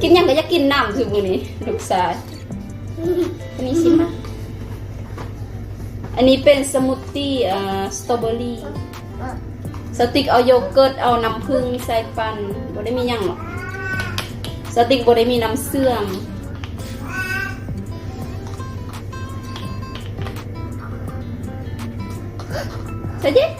กินยังก็อยากกินน้ำถึงมื้อนี้ลูกชายอันนี้ชิมมาอันนี้เป็นสมูทตี้เอ่อสตรอเบอรี่สติกเอาโยเกิร์ตเอาน้ำผึ้งใส่ปั่นบ่ได้มียังหรอกสติกบ่ได้มีน้ำเสื่อมใส่ดิ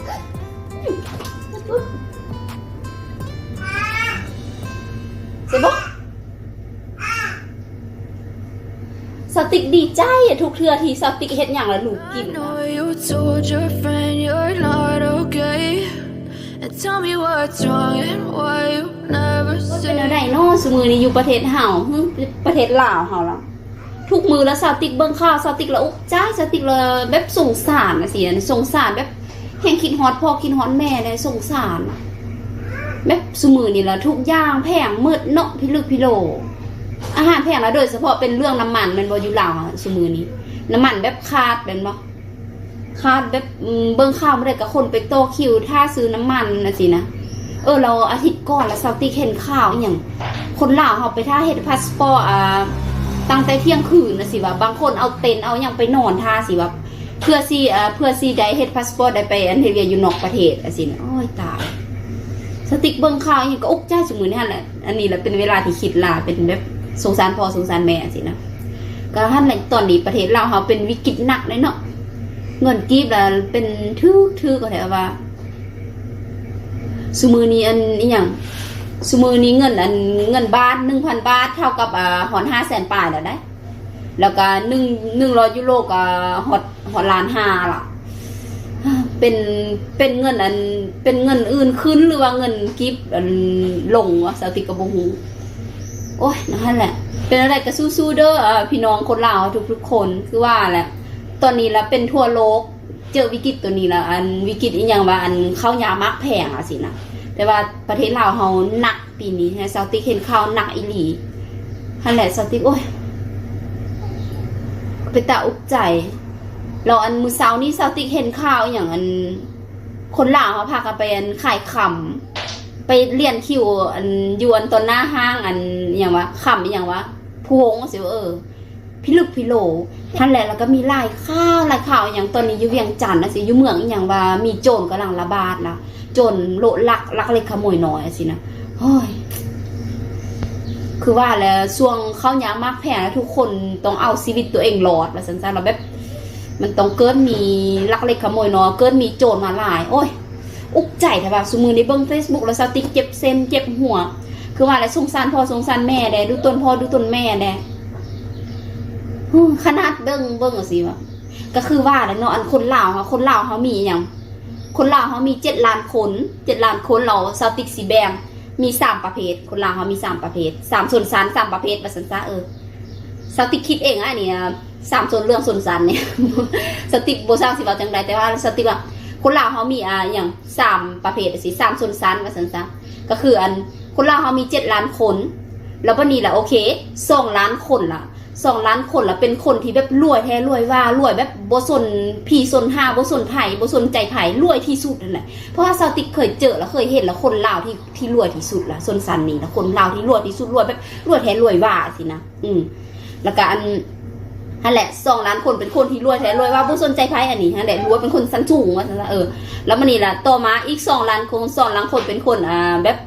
ใส่ สติกดีใจอะทุกเทื่อที่สติกเฮ็ดหยังแล้วลูกกิน I อะ know you told your friend you're not okay. And tell me what's wrong and why you never เป็นอะไร say. เนาะสมือนี้อยู่ประเทศเฮาหึประเทศลาวเฮาแล้วทุกมือแล้วสติกเบิ่งข่าวสติกแล้วอุกจ้าสติกแล้วแบบสงสารนะสิอันนี้สงสารแบบแห่งคิดฮอดพ่อคิดฮอดแม่ได้สงสารอะแบบสมือนี่ละทุกอย่างแพงมืดเนาะพิลึกพิโล อาหารแพงแล้วโดยเฉพาะเป็นเรื่องน้ำมันมันบอยู่ลาวสมือนี้ น้ำมันแบบคาดเป็นบ่คาดแบบเบิ่งข่าวบ่ได้กับคนไปโตคิวถ้าซื้อน้ำมันนะสินะเออเราอาทิตย์ก่อนแล้วเซาติกเห็นข่าวอย่างคนลาวเขาไปท่าเฮ็ดพาสปอร์ตอ่าตั้งแต่เที่ยงคืนนะสิว่าบางคนเอาเต็นเอาอย่างไปนอนท่าสิว่าเพื่อสิอ่าเพื่อสิได้เฮ็ดพาสปอร์ตได้ไปอันเฮ็ดเวียอยู่นอกประเทศอะสินะโอ้ยตายสติกเบิ่งข่าวอย่างก็อกใจสมือนี่แหละอันนี้แหละเป็นเวลาที่คิดลาเป็นแบบ สงสารพ่อสงสารแม่สินะก็หั่นหละตอนนี้ประเทศลาเขาเป็นวิกฤตหนักเลยเนาะเงินกีบแล้วเป็นทึกทึกก็แถวว่าสมือนี้อันนี้อย่างสมือนี้เงินอันเงินบาทหนึ่งพันบาท เท่ากับอ่าหอนห้าแสนปลายแล้วได้ แล้วก็หนึ่งหนึ่งร้อยยูโรก็หอดหอดล้านห้าล่ะเป็นเป็นเงินอันเป็นเงินอื่นขึ้นหรือว่าเงินกิฟอันลงวะสติกกระบหู โอ้ยนั่นแหละ เป็นอะไรก็สู้ๆเด้อพี่น้องคนลาวทุกๆคนคือว่าแหละ ตอนนี้ละเป็นทั่วโลก เจอวิกฤตตัวนี้ละอันวิกฤตอีกอย่างว่าอันข้าวยามักแพงอะสินะแต่ว่าประเทศลาวเฮาหนักปีนี้ฮะเซาติกเห็นข้าวหนักอีหลีนั่นแหละเซาติกโอ้ยไปตาอุกใจเราอันมือเช้านี้เซาติกเห็นข้าวอย่างอันคนลาวเขาพากันไปอันขายคำ ไปเรียนคิวอันยวนตอนหน้าห้างอันอย่างวะคำอย่างวะพวงสิวเออพิลึกพิโลท่านแหละแล้วก็มีลายข้าวลายข่าวอย่างตอนนี้อยู่เวียงจันทน์นะสิอยู่เมืองอย่างว่ามีโจรกำลังระบาดนะโจรโลลักลักเล็กขโมยน้อยสินะเฮ้ยคือว่าแล้วช่วงเข้ายามากแพงแล้วทุกคนต้องเอาชีวิตตัวเองรอดว่าสั้นๆเราแบบ มันต้องเกิดมีลักเล็กขโมยน้อยเกิดมีโจรมาหลาย โอ้ย อุกใจแต่ว่าสมือในเบิ้งเฟซบุ๊กแล้วสติกเจ็บเส้นเจ็บหัว คือว่าแล้วสงสารพ่อสงสารแม่แดดูต้นพ่อดูต้นแม่แดขนาดเบิ่งเบิ่งสิวะก็คือว่าแล้วเนาะอันคนลาวเขาคนลาวเขามีอย่างคนลาวเขามีเจ็ดล้านคนเจ็ดล้านคนเราซาติกสีแบงมีสามประเภท คนลาวเขามีสามประเภทสามส่วนสันสามประเภทว่าสันซะเออสติกคิดเองอะอันนี้สามส่วนเรื่องส่วนสันเนี่ย สติกโบสร้างสิว่าจังใดแต่ว่าสติกว่า คนลาวเขามีอ่าอย่างสามประเภทสิสามส่วนสันว่าสันซะก็คืออันคนลาวเขามีเจ็ดล้านคน แล้ววันนี้แหละโอเคสองล้านคนละสองล้านคนละเป็นคนที่แบบรวยแท้รวยว่ารวยแบบบสนผีสนห้าบสนไผ่บสนใจไผ่รวยที่สุดนั่นแหละเพราะว่าซาวติกเคยเจอแล้วเคยเห็นแล้วคนลาวที่ที่รวยที่สุดละสนสันนี่นะคนลาวที่รวยที่สุดรวยแบบรวยแท้รวยว่าสินะอืมแล้วก็อัน นั่นแหละสองล้านคนเป็นคนที่รวยแท้รวยว่าบสนใจไผ่อันนี้นั่นแหละรวยเป็นคนสันสูงว่าซะเออแล้วมันนี่ละต่อมาอีกสองล้านคนสองล้านคนเป็นคนอ่าแบบ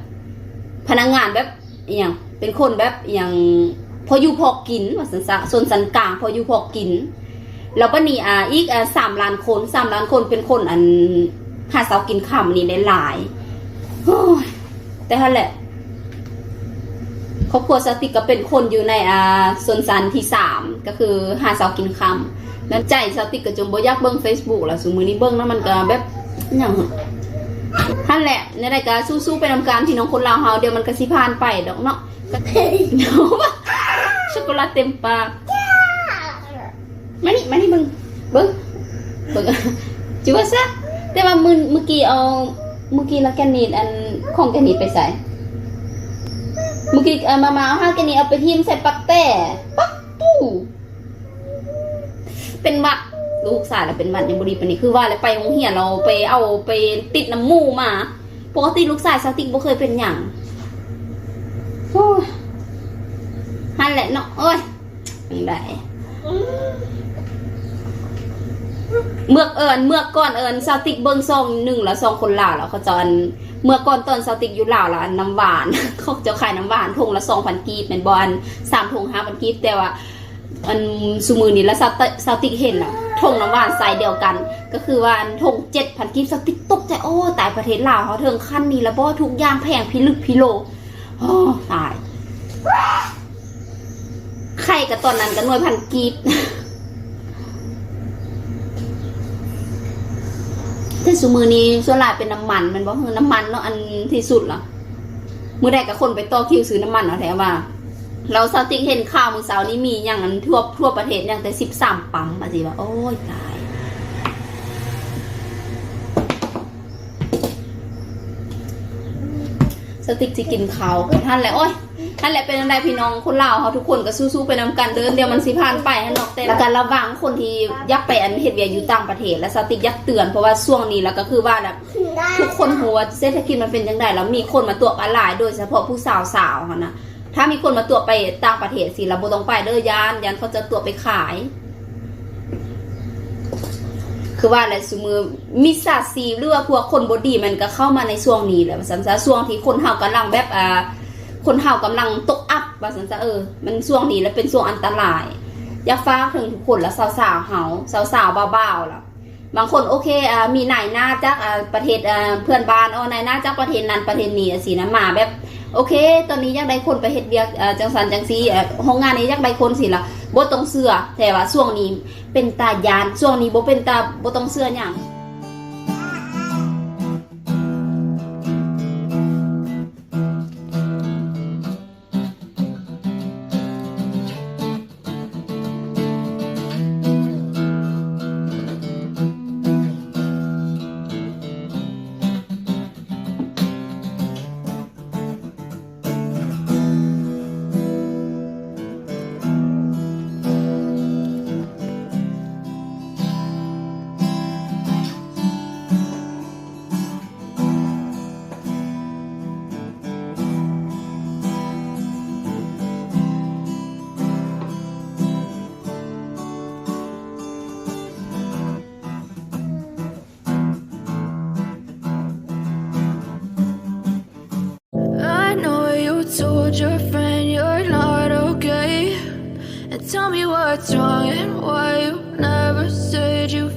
พนักงานแบบอย่างเป็นคนแบบอย่างพออยู่พอกินว่าสันซะส่วนสันกลางพออยู่พอกิน แล้วก็นี่อ่าอีกอ่าสามล้านคนสามล้านคนเป็นคนอันหาเสากินข้ามนี่ได้หลายแต่ท่านแหละ ครอบครัวสติกก็เป็นคนอยู่ในอ่าส่วนสันที่สามก็คือหาเสากินคำนั้นใจสติกก็จงบ่อยากเบิ่ง Facebook แล้วสมมือนี้เบิ่งแล้วมันก็แบบอย่างท่านแหละในรายการสู้ๆไปนำการที่น้องคนลาวเฮาเดี๋ยวมันก็สิผ่านไปดอกเนาะก็เนาะช็อกโกแลตเต็มปากมานี่มานี่เบิ่งเบิ่งเบิ่งจิว่าซะแต่ว่ามือเมื่อกี้เอาเมื่อกี้ละแกนนีดอันของแกนนีดไปใส่ เมื่อกี้เอามามาเอาห้าแกนนีดเอาไปทิ่มใส่ปักแต่ปักตู้เป็นหวัดลูกสาวเราเป็นหวัดยังบดีปานนี้คือว่าแล้วไปโรงเรียนเราไปเอาไปติดน้ำมูกมา ปกติลูกสาวสติกบ่เคยเป็นหยังโอ้ยแหละเนาะเอ้ยยังไง เมื่อเอิญเมื่อก่อนเอิญซาวติกเบิ้งซองหนึ่งแล้วซองคนลาวแล้วเขาจะอันเมื่อก่อนตอนซาวติกอยู่ลาวแล้วอันน้ำหวานเขาจะขายน้ำหวานทงละสองพันกีบเป็นบอลสามทงห้าพันกีบแต่ว่าอันซูมือนี้แล้วซาวติกเห็นละทงน้ำหวานใส่เดียวกัน ก็คือว่าทงเจ็ดพันกีบซาวติกตกใจโอ้ตายประเทศลาวเขาเทิงขั้นนี้แล้วบ่ทุกอย่างแพงพิลึกพิโลโอ้ตายไข่กับตอนนั้นก็หน่วยพันกีบ แต่สมือนี้ส่วนหลายเป็นน้ำมันมันบอกคือน้ำมันเนาะอันที่สุดเหรอมือใดกับคนไปต่อคิวซื้อน้ำมันเอาแถวว่า เราสติกเห็นข่าวมือสาวนี้มีอย่างนั้นทั่วทั่วประเทศอย่างแต่สิบสามปั๊มอะสิว่าโอ้ยตาย สติกสิกินเขาท่านแหละโอ้ยท่านแหละเป็นอะไรพี่น้องคนลาวเขาทุกคนก็สู้ๆไปนำกันเดินเดียวมันสิผ่านไปให้นอกแต่แล้วกันระวังคนที่ยักไปอันเฮ็ดเวียอยู่ต่างประเทศและสติกยักเตือนเพราะว่าช่วงนี้แล้วก็คือว่าแบบทุกคนหัวเศรษฐกิจมันเป็นจังไดแล้วมีคนมาตัวจอะไรโดยเฉพาะผู้สาวสาวเขานะถ้ามีคนมาตัวไปต่างประเทศสิเราบ่ต้องไปเด้อยานยานเขาจะตัวไปขาย คือว่าอะไรสมมือมิสซาซีหรือว่าพวกคนบอดี้มันก็เข้ามาในช่วงนี้แหละว่าสันซะช่วงที่คนเฮากำลังแบบอ่าคนเฮากำลังตกอัพว่าสันซะเออ มันช่วงนี้แล้วเป็นช่วงอันตรายอยากฝาถึงทุกคนและสาวๆเฮาสาวๆบ้าวๆล่ะบางคนโอเคอ่ามีนายหน้าจากอ่าประเทศอ่าเพื่อนบ้านอ๋อนายหน้าจากประเทศนั้นประเทศนี้สินะมาแบบ โอเค ตอนนี้อยากได้คนไปเฮ็ดเวียกจังสันจังซีห้องงานนี้อยากได้คนสิละบ่ต้องเสื้อแต่ว่าช่วงนี้เป็นตายานช่วงนี้บ่เป็นตาบ่ต้องเสื้อหยัง told your friend you're not okay. And tell me what's wrong and why you never said you